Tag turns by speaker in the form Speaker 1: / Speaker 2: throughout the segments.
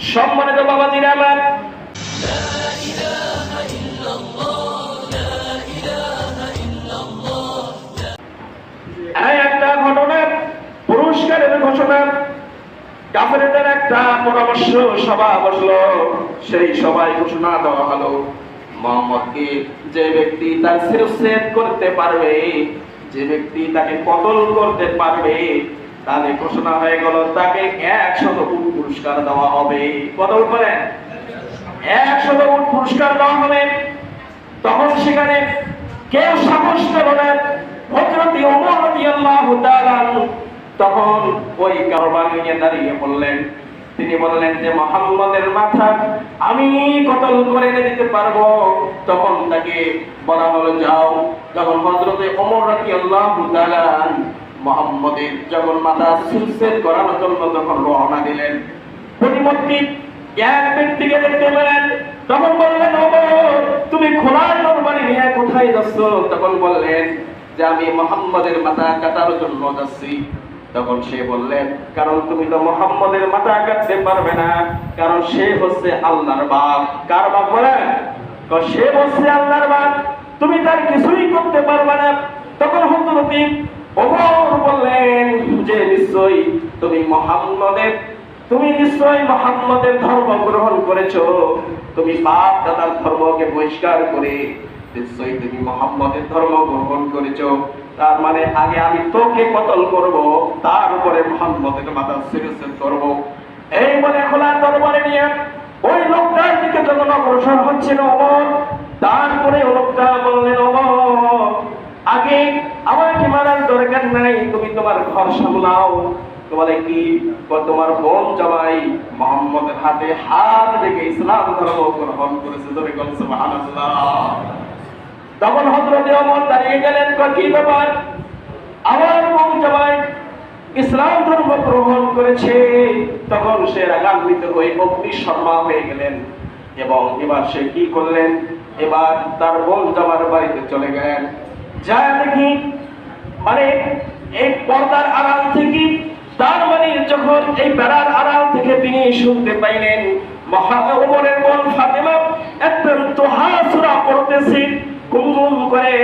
Speaker 1: সম্মানিত বাবাজির আমার। একটা ঘটনা, পুরস্কারের ঘোষণা। কাফেরদের একটা পরামর্শ, সভা বসল। সেই সভায় ঘোষণা দেওয়া হলো মোহাম্মদকে যে ব্যক্তি তার শিরচ্ছেদ করতে পারবে, যে ব্যক্তি তাকে কতল করতে পারবে তাহলে ঘোষণা হয়ে গেল, তাকে একশত উট পুরস্কার দেওয়া হবে। কত উট বলেন? একশত উট পুরস্কার দেওয়া হবে। তখন সেখানে কেউ সাহস পেল না। তখন ওই কারবার নিয়ে দাঁড়িয়ে বললেন তিনি বললেন যে, মোহাম্মদের মাথা আমি কতল করে এনে দিতে পারব? তখন তাকে বলা হলো, যাও। যখন হজরতে রাদিয়াল্লাহু তাআলা আনহু মোহাম্মদের যখন মাথা সুলসেট করানোর জন্য তখন রওনা দিলেন এক ব্যক্তিকে দেখতে পেলেন তখন বললেন তুমি নরবারি নিয়ে কোথায় যাচ্ছ? তখন বললেন যে, আমি মোহাম্মদের মাথা কাটার জন্য যাচ্ছি। তখন সে বললেন, কারণ তুমি তো মোহাম্মদের মাথা কাটতে পারবে না, কারণ সে হচ্ছে আল্লাহর বাপ। কার বাপ বলেন? সে হচ্ছে আল্লাহর বাপ। তুমি তার কিছুই করতে পারবে না। তখন হজরতি ওমর বললেন, যে নিশ্চয়ই তুমি মোহাম্মদের, তুমি নিশ্চয়ই মোহাম্মদের ধর্ম গ্রহণ করেছ। তুমি বাপ দাদার ধর্মকে বহিষ্কার করে নিশ্চয়ই তুমি মোহাম্মদের ধর্ম গ্রহণ করেছ। তার মানে আগে আমি তোকে কতল করব তারপরে মোহাম্মদের মাথা সিরিয়াস করব। এই বলে খোলা দরবারে নিয়ে ওই লোকটার দিকে যখন অগ্রসর হচ্ছিল অমর, তারপরে লোকটা বললেন অমর আগে আমাকে মারার দরকার নাই, তুমি তোমার ঘর সামলাও। তোমার কি, তোমার বোন জামাই মোহাম্মদের হাতে হাত রেখে ইসলাম ধর্ম গ্রহণ করেছে সুবহানাল্লাহ। তখন হযরত ওমর দাঁড়িয়ে গেলেন কি ব্যাপার? আমার বোন জামাই ইসলাম ধর্ম গ্রহণ করেছে। তখন সে রাগান্বিত হয়ে অগ্নি শর্মা হয়ে গেলেন এবং এবার সে কি করলেন? এবার তার বোন জামার বাড়িতে চলে গেলেন। যা দেখি মানে এই পর্দার আড়াল থেকে, তার মানে যখন এই বেড়ার আড়াল থেকে তিনি শুনতে পাইলেন, মহা ওমরের বোন ফাতেমা কুমকুম করে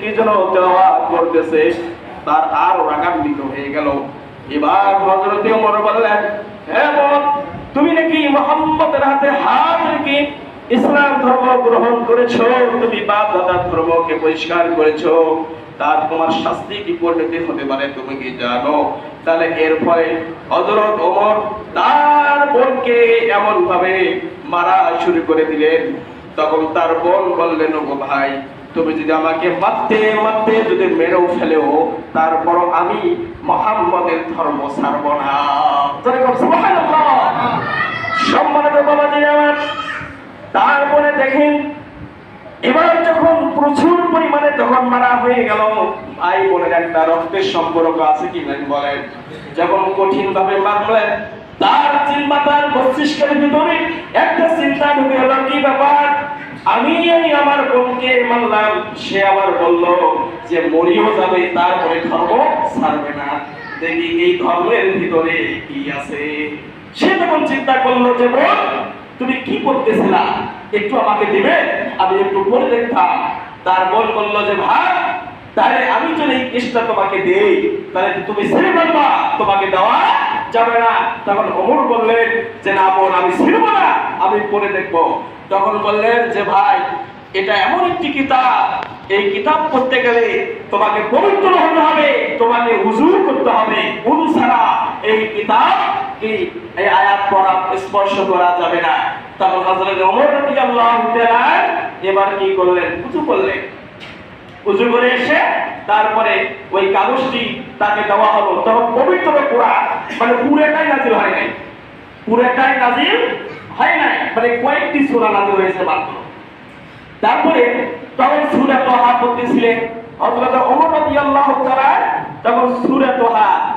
Speaker 1: কি যেন তেলাওয়াত করতেছে, তার আর রাগান্বিত হয়ে গেল। এবার হযরতে ওমর বললেন হ্যাঁ তুমি নাকি মোহাম্মদের হাতে হাত রেখে ইসলাম ধর্ম গ্রহণ করেছ? তুমি বাপ দাদার ধর্মকে পরিষ্কার করেছ। তার তোমার শাস্তি কি পরিণতি হতে পারে তুমি কি জানো? তাহলে এর ফলে হযরত ওমর তার বোনকে এমন ভাবে মারা শুরু করে দিলেন। তখন তার বোন বললেন, ওগো ভাই, তুমি যদি আমাকে মারতে মারতে যদি মেরেও ফেলেও তারপর আমি মোহাম্মদের ধর্ম ছাড়ব না। সম্মানিত বাবাজি আমার। তারপরে দেখেন এবার যখন প্রচুর পরিমাণে তখন মারা হয়ে গেল ভাই বোনের একটা রক্তের সম্পর্ক আছে কি নাই বলেন। যখন কঠিন ভাবে মারলেন, তার চিন্তা তার মস্তিষ্কের ভিতরে একটা চিন্তা ঢুকে গেল, কি ব্যাপার? আমি আমার বোনকে মানলাম সে আবার বলল যে, মরিও যাবে, তারপরে ধর্ম ছাড়বে না। দেখি এই ধর্মের ভিতরে কি আছে? সে তখন চিন্তা করল যে, বোন তুমি কি করতেছিলা? একটু আমাকে দিবে? আমি একটু পরে দেখতাম। তার বোন বলল যে, ভাই, তাহলে আমি যদি এই তোমাকে দেই। তাহলে তুমি ছেড়ে ফেলবা। তোমাকে দেওয়া যাবে না। তখন অমর বললেন যে, না বোন, আমি ছিড়বো না। আমি পড়ে দেখব। তখন বললেন যে, ভাই, এটা এমন একটি কিতাব। এই কিতাব পড়তে গেলে তোমাকে পবিত্র হতে হবে। তোমাকে হুজু করতে হবে। উজু ছাড়া এই কিতাব কি? এই আয়াত পড়া স্পর্শ করা যাবে না। তখন হযরত ওমর রাদিয়াল্লাহু তাআলা এবার কি করলেন? উজু করলেন। উজু করে এসে তারপরে ওই কাগজটি তাকে দেওয়া হলো। তখন পবিত্র কোরআন মানে পুরোটাই নাজিল হয় নাই। পুরোটাই নাজিল হয় নাই। মানে কয়েকটি সূরা নাজিল হয়েছে মাত্র। তারপরে তখন সূরা তোহা পড়তেছিলেন। হযরত ওমর রাদিয়াল্লাহু তাআলা তখন সূরা তোহা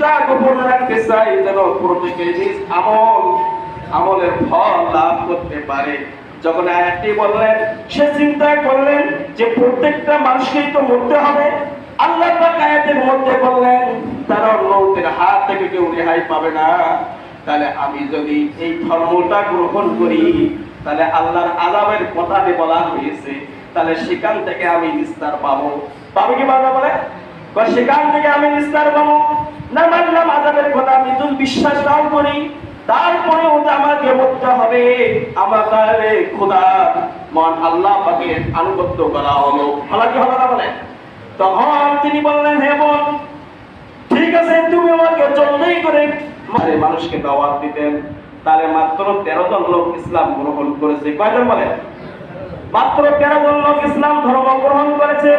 Speaker 1: সেটা গোপন রাখতে চাই যেন প্রত্যেকে নিজ আমল, আমলের ফল লাভ করতে পারে। যখন আয়াতটি বললেন, সে চিন্তা করলেন যে প্রত্যেকটা মানুষকেই তো মরতে হবে। আল্লাহ পাক আয়াতের মধ্যে বললেন, তারা মৌতের হাত থেকে কেউ রেহাই পাবে না। তাহলে আমি যদি এই ধর্মটা গ্রহণ করি, তাহলে আল্লাহর আজাবের কথাতে বলা হয়েছে। তাহলে সেখান থেকে আমি নিস্তার পাবো। পাবো কি বাবা বলে? সেখান থেকে আমি নিস্তার পাবো? না মানলাম আজাবের কথা আমি যদি বিশ্বাস নাও করি। তারপরেও যে আমাকে মরতে হবে। আমার তাহলে খোদা মন আল্লাহ পাকে আনুগত্য করা হলো। ভালো কি হলো না বলে? তখন তিনি বললেন, হে বোন, ঠিক আছে, তুমি আমাকে জলদি করে মানে মানুষকে দাওয়াত দিতেন। তাহলে মাত্র তেরো জন লোক ইসলাম গ্রহণ করেছে। কয়জন বলে? মাত্র তেরো জন লোক ইসলাম ধর্ম গ্রহণ করেছে।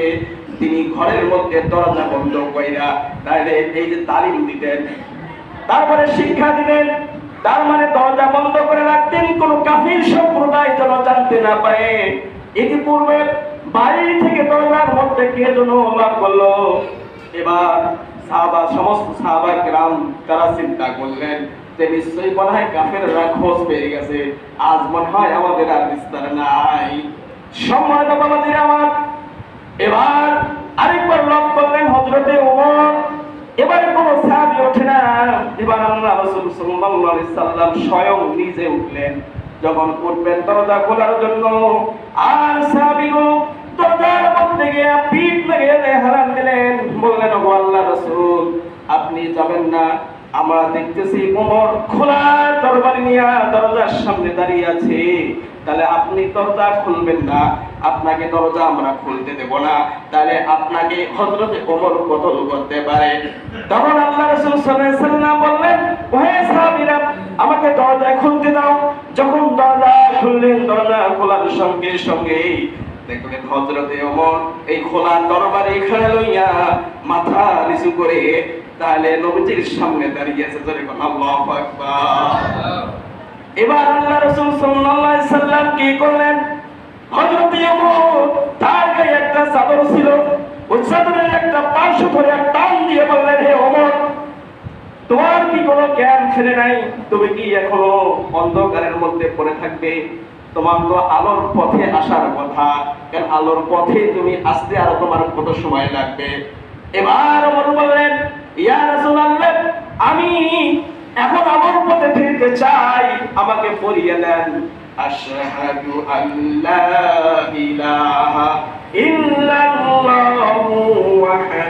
Speaker 1: সাহাবীকে তিনি ঘরের মধ্যে দরজা বন্ধ কইরা তাহলে এই যে তালিম দিতেন। তারপরে শিক্ষা দিলেন। তার মানে দরজা বন্ধ করে রাখতেন, কোন কাফির সম্প্রদায় যেন জানতে না পারে। ইতিপূর্বে বাইরে থেকে দরজার মধ্যে কে যেন লাভ করল। এবার সাহাবা, সমস্ত সাহাবা গ্রাম তারা চিন্তা করলেন যে নিশ্চয়ই মনে হয় কাফের খোঁজ পেয়ে গেছে। আজ মনে হয় আমাদের আর বিস্তার নাই। সম্মানিত বাবাজির সাল্লাল্লাহু আলাইহি স্বয়ং নিজে উঠলেন। যখন উঠবেন দরজা খোলার জন্য, আর সাহাবীগুলো দরজার মধ্যে গিয়ে পিঠ লাগিয়ে দিলেন। বললেন ও আল্লাহ আপনি যাবেন না। আমরা দেখতেছি ওমর খোলা তরবারি নিয়ে দরজার সামনে দাঁড়িয়ে আছে। তাহলে আপনি দরজা খুলবেন না। আপনাকে দরজা আমরা খুলতে দেব না। তাহলে আপনাকে হযরতে ওমর কতল করতে পারে? তখন আল্লাহ রাসূল সঙ্গে সঙ্গে এই খোলা তরবারি এখানে লইয়া মাথা নিচু করে তাহলে নবীজির সামনে দাঁড়িয়ে আছে এবার আল্লাহ সাল্লাম কি করলেন? তার গায়ে একটা চাদর ছিল, ওই চাদরের একটা পার্শ্ব ধরে টান দিয়ে বললেন, হে তোমার কি কোনো জ্ঞান ছেড়ে নাই? তুমি কি এখনও অন্ধকারের মধ্যে পড়ে থাকবে? তোমার তো আলোর পথে আসার কথা। কারণ আলোর পথে তুমি আসতে আরও তোমার কত সময় লাগবে? এবার বললেন, ইয়া রাসূলুল্লাহ, আমি এখন আলোর পথে ফিরতে চাই। আমাকে পড়িয়ে দেন। আশহাদু আল্লা ইলাহা ইল্লাল্লাহু ওয়াহদাহু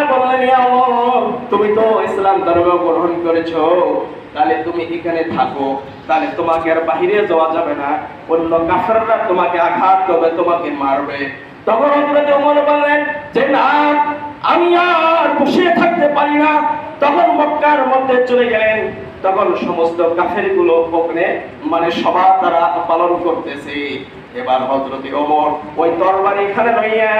Speaker 1: তুমি তো ইসলাম ধর্ম গ্রহণ করেছ। তাহলে তুমি এখানে থাকো। তাহলে তোমাকে আর বাহিরে যাওয়া যাবে না। অন্য কাফেররা তোমাকে আঘাত করবে, তোমাকে মারবে। তখন হযরত ওমর বললেন, যে না, আমি আর বসে থাকতে পারি না। তখন মক্কার মধ্যে চলে গেলেন। তখন সমস্ত কাফেরগুলো মানে সবার তারা পালন করতেছে। এবার হজরত ওমর ওই তরবারি এখানে লইয়া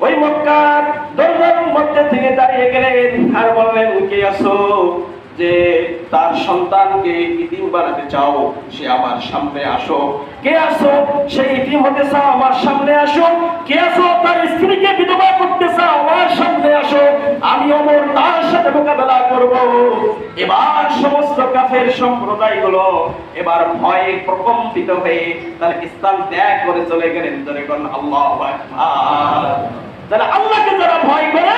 Speaker 1: ওই মক্কার দরজার মধ্যে থেকে দাঁড়িয়ে গেলেন আর বললেন কে আসো। যে তার সন্তানকে ইতিম বানাতে চাও, সে আমার সামনে আসো। কে আসো? সে ইতিম হতে চাও, আমার সামনে আসো। কে আসো? তার স্ত্রীকে বিধবা করতে চাও, আমার সামনে আসো। আমি অমর, তার সাথে মোকাবেলা করব। এবার সমস্ত কাফের সম্প্রদায়গুলো এবার ভয়ে প্রকম্পিত হয়ে তার ইসলাম ত্যাগ করে চলে গেলেন। কোন আল্লাহ তাহলে আল্লাহকে যারা ভয় করে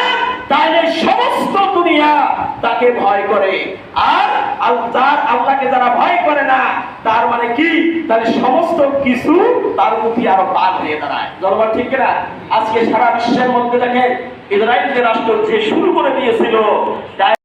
Speaker 1: তাহলে সমস্ত দুনিয়া তাকে ভয় করে। আর তার আল্লাহকে যারা ভয় করে না, তার মানে কি? তাহলে সমস্ত কিছু তার প্রতি আরও পার হয়ে দাঁড়ায়। জলবার ঠিক না আজকে সারা বিশ্বের মধ্যে দেখেন ইসরায়েল যে রাষ্ট্র যে শুরু করে দিয়েছিল